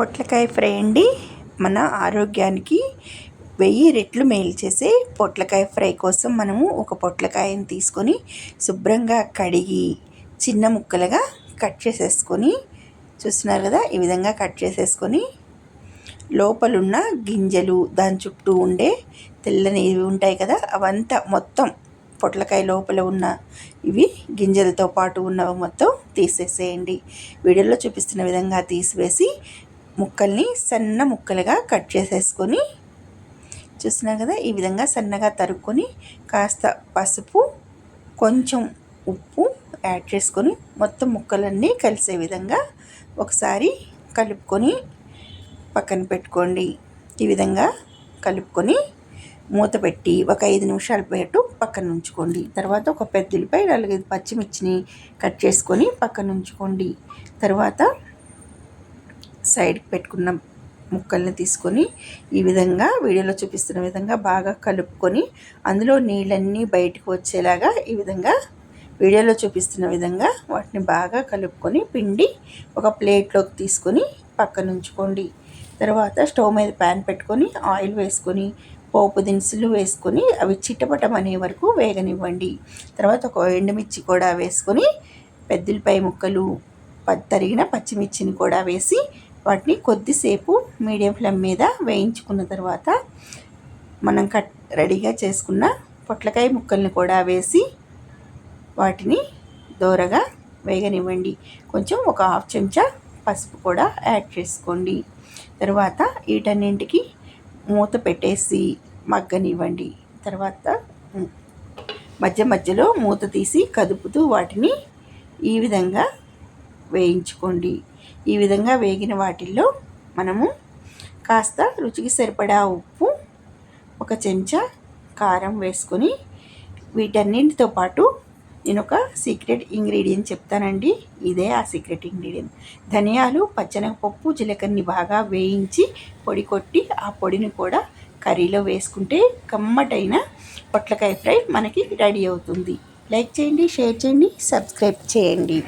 పొట్లకాయ ఫ్రై అండి. మన ఆరోగ్యానికి వెయ్యి రెట్లు మేలు చేసే పొట్లకాయ ఫ్రై కోసం మనము ఒక పొట్లకాయని తీసుకొని శుభ్రంగా కడిగి చిన్న ముక్కలుగా కట్ చేసేసుకొని చూస్తున్నారు కదా ఈ విధంగా కట్ చేసేసుకొని లోపలున్న గింజలు దాని చుట్టూ ఉండే తెల్లని ఇవి ఉంటాయి కదా అవంతా మొత్తం పొట్లకాయ లోపల ఉన్న ఇవి గింజలతో పాటు ఉన్నవి మొత్తం తీసేసేయండి. వీడియోలో చూపిస్తున్న విధంగా తీసివేసి ముక్కల్ని సన్న ముక్కలుగా కట్ చేసేసుకొని చూసినా కదా ఈ విధంగా సన్నగా తరుక్కొని కాస్త పసుపు కొంచెం ఉప్పు యాడ్ చేసుకొని మొత్తం ముక్కలన్నీ కలిసే విధంగా ఒకసారి కలుపుకొని పక్కన పెట్టుకోండి. ఈ విధంగా కలుపుకొని మూత పెట్టి ఒక ఐదు నిమిషాల పాటు పక్కన ఉంచుకోండి. తర్వాత ఒక పెద్దలపై నాలుగైదు పచ్చిమిర్చిని కట్ చేసుకొని పక్కన ఉంచుకోండి. తర్వాత సైడ్కి పెట్టుకున్న ముక్కల్ని తీసుకొని ఈ విధంగా వీడియోలో చూపిస్తున్న విధంగా బాగా కలుపుకొని అందులో నీళ్ళన్నీ బయటకు వచ్చేలాగా ఈ విధంగా వీడియోలో చూపిస్తున్న విధంగా వాటిని బాగా కలుపుకొని పిండి ఒక ప్లేట్లోకి తీసుకొని పక్కన ఉంచుకోండి తర్వాత స్టవ్ మీద ప్యాన్ పెట్టుకొని ఆయిల్ వేసుకొని పోపు దినుసులు వేసుకొని అవి చిట్టపటం అనే వరకు వేగనివ్వండి. తర్వాత ఒక ఎండుమిర్చి కూడా వేసుకొని పెద్దలపై ముక్కలు తరిగిన పచ్చిమిర్చిని కూడా వేసి వాటిని కొద్దిసేపు మీడియం ఫ్లేమ్ మీద వేయించుకున్న తర్వాత మనం కట్ రెడీగా చేసుకున్న పొట్లకాయ ముక్కల్ని కూడా వేసి వాటిని దోరగా వేగనివ్వండి. కొంచెం ఒక హాఫ్ చెంచా పసుపు కూడా యాడ్ చేసుకోండి. తర్వాత వీటన్నింటికి మూత పెట్టేసి మగ్గనివ్వండి. తర్వాత మధ్య మధ్యలో మూత తీసి కదుపుతూ వాటిని ఈ విధంగా వేయించుకోండి. ఈ విధంగా వేగిన వాటిల్లో మనము కాస్త రుచికి సరిపడా ఉప్పు ఒక చెంచా కారం వేసుకొని వీటన్నింటితో పాటు నేను ఒక సీక్రెట్ ఇంగ్రీడియంట్ చెప్తానండి. ఇదే ఆ సీక్రెట్ ఇంగ్రీడియంట్. ధనియాలు పచ్చనగపప్పు జీలకర్రని బాగా వేయించి పొడి కొట్టి ఆ పొడిని కూడా కర్రీలో వేసుకుంటే కమ్మటైన పొట్లకాయ ఫ్రై మనకి రెడీ అవుతుంది. లైక్ చేయండి షేర్ చేయండి సబ్స్క్రైబ్ చేయండి.